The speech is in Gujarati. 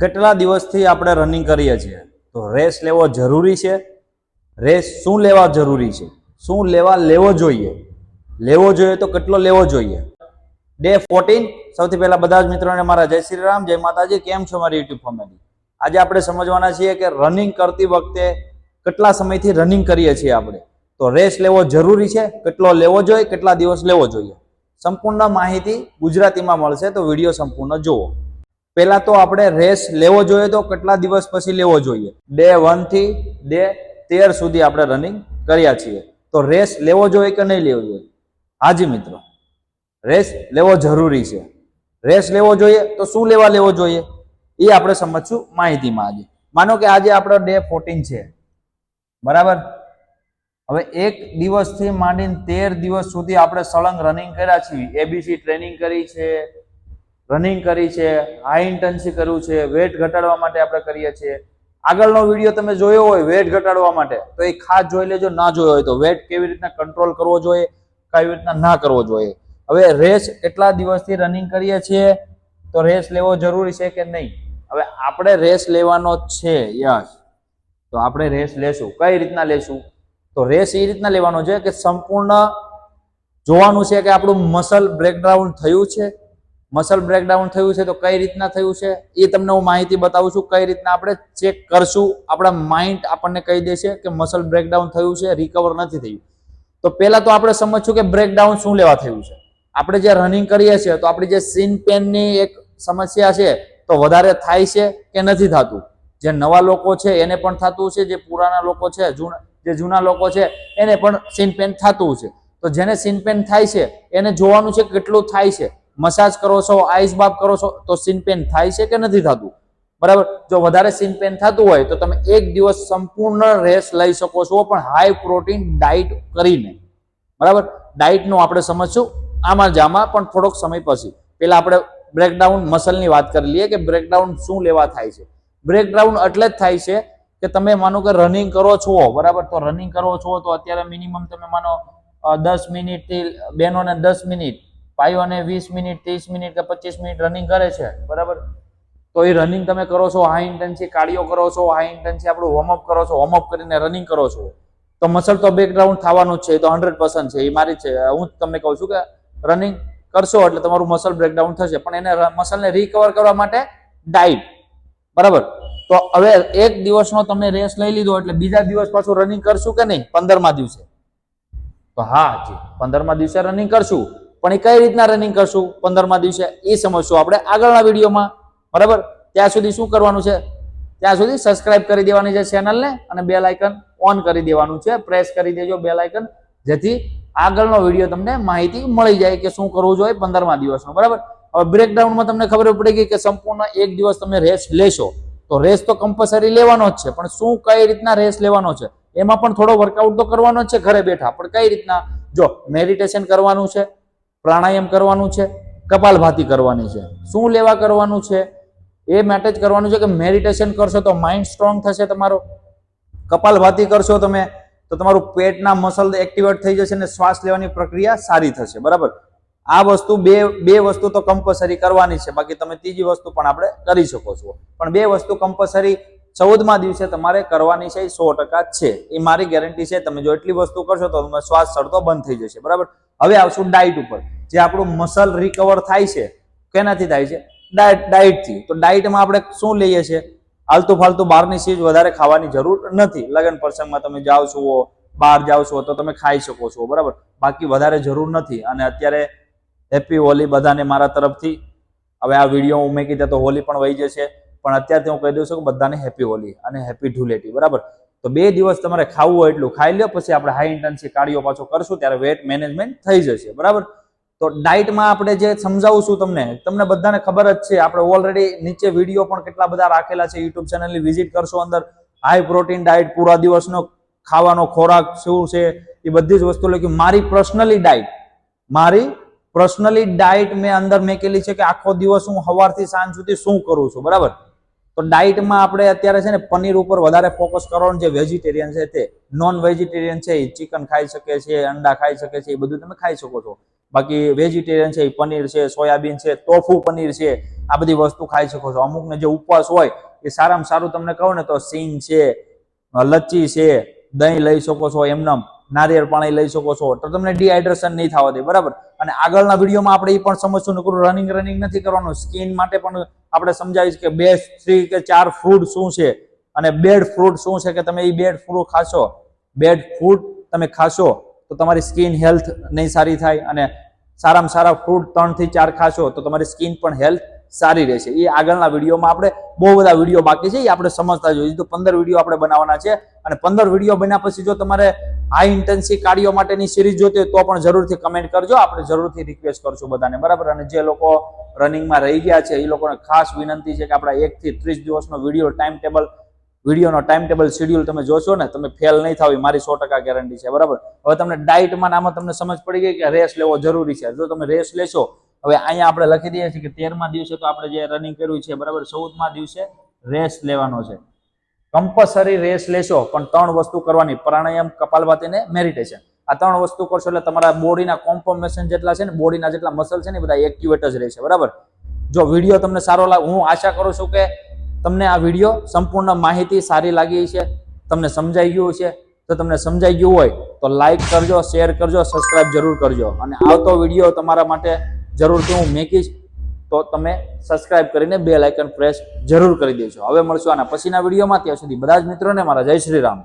કેટલા દિવસથી આપણે રનિંગ કરીએ છીએ? તો રેસ લેવો જરૂરી છે. રેસ શું લેવા જરૂરી છે? શું લેવા લેવો જોઈએ? લેવો જોઈએ તો કેટલો લેવો જોઈએ? ડે ફોર્ટીન સૌથી પહેલાં બધા જ મિત્રોને મારા જય શ્રી રામ, જય માતાજી. કેમ છો મારી યુટ્યુબ ફેમિલી આજે આપણે સમજવાના છીએ કે રનિંગ કરતી વખતે કેટલા સમયથી રનિંગ કરીએ છીએ આપણે? તો રેસ લેવો જરૂરી છે. કેટલો લેવો જોઈએ? કેટલા દિવસ લેવો જોઈએ? સંપૂર્ણ માહિતી ગુજરાતીમાં મળશે, તો વીડિયો સંપૂર્ણ જુઓ. પહેલા તો આપણે રેસ લેવો જોઈએ તો કેટલા દિવસ પછી લેવો જોઈએ? ડે વનથી ડે તેર સુધી આપણે રનિંગ કર્યા છીએ. તો રેસ લેવો જોઈએ કે નહીં લેવો જોઈએ? હાજી મિત્રો, રેસ લેવો જરૂરી છે. રેસ લેવો જોઈએ તો શું લેવા લેવો જોઈએ? એ આપણે સમજશું માહિતીમાં આજે. માનો કે આજે આપણો ડે ફોર્ટીન છે. બરાબર? હવે એક દિવસથી માંડીને તેર દિવસ સુધી આપણે સળંગ રનિંગ કર્યા છીએ. એબીસી ટ્રેનિંગ કરી છે. રનિંગ કરી છે હાઈ ઇન્ટેન્સી કર્યું છે વેટ ઘટાડવા માટે આપણે કરીએ છીએ. આગળનો વીડિયો તમે જોયો હોય વેટ ઘટાડવા માટે, તો એ ખાસ જોઈ લેજો, ના જોયો હોય તો વેટ કેવી રીતના કંટ્રોલ કરવો જોઈએ કેવી રીતના ના કરવો જોઈએ. હવે રેસ કેટલા દિવસથી રનિંગ કરીએ છીએ, તો રેસ લેવો જરૂરી છે કે નહીં? હવે આપણે રેસ લેવાનો છે, યસ. તો આપણે રેસ લેશું. કઈ રીતના લેશું? તો રેસ એ રીતના લેવાનો છે કે સંપૂર્ણ જોવાનું છે કે આપણું મસલ બ્રેકડાઉન થયું છે મસલ બ્રેકડાઉન થયું છે તો કઈ રીતના થયું છે એ તમને હું માહિતી બતાવું છું. કઈ રીતના આપણે ચેક કરશું. આપણા માઇન્ડ આપણને કહી દેશે કે મસલ બ્રેકડાઉન થયું છે રિકવર નથી થયું. તો પહેલા તો આપણે સમજશું કે બ્રેકડાઉન શું લેવા થયું છે. આપણે જે રનિંગ કરીએ છીએ તો આપણી જે સીન પેનની એક સમસ્યા છે તો વધારે થાય છે કે નથી થતું. જે નવા લોકો છે એને પણ થતું છે, જે પુરાના લોકો છે જે જૂના લોકો છે એને પણ સીન પેન થતું છે. તો જેને સીન પેન થાય છે એને જોવાનું છે કેટલું થાય છે. મસાજ કરો છો આઈસ બાફ કરો છો, તો સીન પેન થાય છે કે નથી થતું? બરાબર? જો વધારે સીન પેન થતું હોય, તો તમે એક દિવસ સંપૂર્ણ રેસ લઈ શકો છો, પણ હાઈ પ્રોટીન ડાયટ કરીને. બરાબર? ડાયટનું આપણે સમજશું, આમાં જ આમાં, પણ થોડોક સમય પછી. પહેલાં આપણે બ્રેકડાઉન મસલની વાત કરી લઈએ કે બ્રેકડાઉન શું લેવા થાય છે? બ્રેકડાઉન એટલે જ થાય છે કે તમે માનો કે રનિંગ કરો છો, બરાબર? તો રનિંગ કરો છો, તો અત્યારે મિનિમમ તમે માનો દસ મિનિટથી બહેનોને દસ મિનિટ ભાઈઓને વીસ મિનિટ, ત્રીસ મિનિટ કે પચીસ મિનિટ રનિંગ કરે છે, બરાબર? તો એ રનિંગ તમે કરો છો હાઈ ઇન્ટેન્સી કાર્ડિયો કરો છો હાઈ ઇન્ટેન્સી આપણું વોર્મઅપ કરો છો વોર્મઅપ કરીને રનિંગ કરો છો. તો મસલ તો બેકગ્રાઉન્ડ થવાનું જ છે, એ તો હંડ્રેડ પર્સન્ટ છે, એ મારી છે. હું જ તમને કહું છું કે રનિંગ કરશો એટલે તમારું મસલ બ્રેકડાઉન થશે, પણ એને મસલને રિકવર કરવા માટે ડાયટ બરાબર? તો હવે એક દિવસનો તમે રેસ લઈ લીધો એટલે બીજા દિવસ પાછું રનિંગ કરશું કે નહીં? પંદરમા દિવસે. તો હા, જી, પંદરમા દિવસે રનિંગ કરશું. પણ એ કઈ રીતના રનિંગ કરશું પંદરમા દિવસે એ સમજશું આપણે આગળના વિડીયોમાં, બરાબર? ત્યાં સુધી શું કરવાનું છે? ત્યાં સુધી સબસ્ક્રાઇબ કરી દેવાની છે ચેનલને અને બેલ આઇકન ઓન કરી દેવાનું છે. પ્રેસ કરી દેજો બેલ આઇકન જેથી આગળનો વીડિયો તમને માહિતી મળી જાય કે શું કરવું જોઈએ પંદરમા દિવસનો બરાબર? હવે બ્રેકડાઉનમાં તમને ખબર પડી ગઈ કે સંપૂર્ણ એક દિવસ તમે રેસ્ટ લેશો. તો રેસ તો કમ્પલસરી લેવાનો જ છે, પણ શું કઈ રીતના રેસ લેવાનો છે? એમાં પણ થોડો વર્કઆઉટ તો કરવાનો જ છે ઘરે બેઠા, પણ કઈ રીતના? જો મેડિટેશન કરવાનું છે પ્રાણાયામ કરવાનું છે કપાલભાતી કરવાની છે. શું લેવા કરવાનું છે? એ માટે જ કરવાનું છે કે મેડિટેશન કરશો તો માઇન્ડ સ્ટ્રોંગ થશે તમારો. કપાલભાતી કરશો તમે, તો તમારું પેટના મસલ એક્ટિવેટ થઈ જશે અને શ્વાસ લેવાની પ્રક્રિયા સારી થશે. બરાબર? આ વસ્તુ બે બે વસ્તુ તો કમ્પલસરી કરવાની છે. બાકી તમે ત્રીજી વસ્તુ પણ આપણે કરી શકો છો. પણ બે વસ્તુ કમ્પલસરી ચૌદમા દિવસે તમારે કરવાની છે સો ટકા છે. એ મારી ગેરંટી છે, તમે જો એટલી વસ્તુ કરશો તો તમે શ્વાસ ચડતો બંધ થઈ જશે. બરાબર? હવે આવશું ડાયટ ઉપર, જે આપણું મસલ રિકવર થાય છે. કેનાથી થાય છે? ડાયટ ડાયટથી તો ડાયટમાં આપણે શું લઈએ છીએ? આલતુ ફાલતુ બહારની ચીજ વધારે ખાવાની જરૂર નથી. લગ્ન પ્રસંગમાં તમે જાઓ છો, બહાર જાઓ છો, તો તમે ખાઈ શકો છો. બરાબર? બાકી વધારે જરૂર નથી. અને અત્યારે હેપી હોલી બધાને મારા તરફથી. હવે આ વીડિયો હું મેકી તો હોલી પણ વહી જશે. પણ અત્યારથી હું કહી દઉં છું કે બધાને હેપી હોલી અને હેપી ધૂળેટી બરાબર? તો બે દિવસ તમારે ખાવું હોય એટલું ખાઈ લો પછી આપણે હાઈ ઇન્ટેન્સી કાર્ડિયો પાછો કરશું, ત્યારે વેટ મેનેજમેન્ટ થઈ જશે, બરાબર? તો ડાયટમાં આપણે જે સમજાવું છું તમને તમને બધાને ખબર જ છે, આપણે ઓલરેડી નીચે વીડિયો પણ કેટલા બધા રાખેલા છે યુટ્યુબ ચેનલની વિઝિટ કરશો અંદર. હાઈ પ્રોટીન ડાયટ પૂરા દિવસનો ખાવાનો ખોરાક શું છે, એ બધી જ વસ્તુ લખી. મારી પર્સનલી ડાયટ મારી પર્સનલી ડાયટ મેં અંદર મેં કેલી છે કે આખો દિવસ હું સવારથી સાંજ સુધી શું કરું છું, બરાબર? તો ડાયટમાં આપણે અત્યારે છે ને પનીર ઉપર વધારે ફોકસ કરવાનું જે વેજીટેરિયન છે તે નોન વેજીટેરિયન છે, એ ચિકન ખાઈ શકે છે, અંડા ખાઈ શકે છે, એ બધું તમે ખાઈ શકો છો. બાકી વેજીટેરિયન છે, એ પનીર છે, સોયાબીન છે તોફુ પનીર છે, આ બધી વસ્તુ ખાઈ શકો છો. અમુકને જે ઉપવાસ હોય, એ સારામાં સારું તમને કહું ને તો સિંગ છે લચ્ચી છે, દહીં લઈ શકો છો એમનેમ નારિયેળ પાણી લઈ શકો છો. તો તમને ડિહાઇડ્રેશન નહીં થવા દે, બરાબર? અને આગળના વિડીયોમાં આપણે એ પણ સમજશું, નકરું રનિંગ રનિંગ નથી કરવાનું. સ્કિન માટે પણ આપણે સમજાવીશ કે બે થ્રી કે ચાર ફ્રૂટ શું છે? અને બેડ ફ્રૂટ શું છે કે તમે એ બેડ ફ્રૂટ ખાશો? બેડ ફ્રૂટ તમે ખાશો, તો તમારી સ્કિન હેલ્થ નહીં સારી થાય અને સારામાં સારા ફ્રૂટ ત્રણથી ચાર ખાશો, તો તમારી સ્કિન પણ હેલ્થ સારી રહેશે. એ આગળના વિડીયોમાં આપણે બહુ બધા વીડિયો બાકી છે એ આપણે સમજતા જોઈએ તો પંદર વીડિયો આપણે બનાવવાના છે. અને પંદર વીડિયો બન્યા પછી જો તમારે હાઈ ઇન્ટેન્સિવ કાર્ડિયો માટેની સિરીઝ જોતી તો પણ જરૂરથી કમેન્ટ કરજો. આપણે જરૂરથી રિક્વેસ્ટ કરશું બધાને, બરાબર? અને જે લોકો રનિંગમાં રહી ગયા છે, એ લોકોને ખાસ વિનંતી છે કે આપણા એકથી ત્રીસ દિવસનો વીડિયો ટાઈમ ટેબલ વિડીયોનો ટાઈમ ટેબલ શેડ્યુલ તમે જોશો ને, તમે ફેલ નહીં થાવ મારી સો ટકા ગેરંટી છે, બરાબર? હવે તમને ડાયટમાં આમાં તમને સમજ પડી ગઈ કે રેસ લેવો જરૂરી છે. જો તમે રેસ લેશો, હવે અહીંયા આપણે લખી દઈએ છીએ કે તેરમા દિવસે તો આપણે જે રનિંગ કર્યું છે, બરાબર? ચૌદમા દિવસે રેસ લેવાનો છે. કમ્પલસરી રેસ લેશો, પણ ત્રણ વસ્તુ કરવાની. પ્રાણાયામ કપાલભાતી ને મેડિટેશન આ ત્રણ વસ્તુ કરશો એટલે તમારા બોડીના કોમ્પોમેશન જેટલા છે ને, બોડીના જેટલા મસલ છે ને બધા એક્ટિવેટ જ રહેશે. બરાબર? જો વીડિયો તમને સારો લાગે, હું આશા કરું છું કે તમને આ વીડિયો સંપૂર્ણ માહિતી સારી લાગી છે તમને સમજાઈ ગયું છે તો તમને સમજાઈ ગયું હોય તો લાઈક કરજો શેર કરજો સબસ્ક્રાઇબ જરૂર કરજો. અને આવતો વીડિયો તમારા માટે જરૂરથી હું મેકીશ. તો તમે સબસ્ક્રાઇબ કરીને બે લાઇકન પ્રેસ જરૂર કરી દેજો. હવે મળશું આના પછીના વિડીયોમાં ત્યાં સુધી બધા જ મિત્રોને મારા જય શ્રી રામ.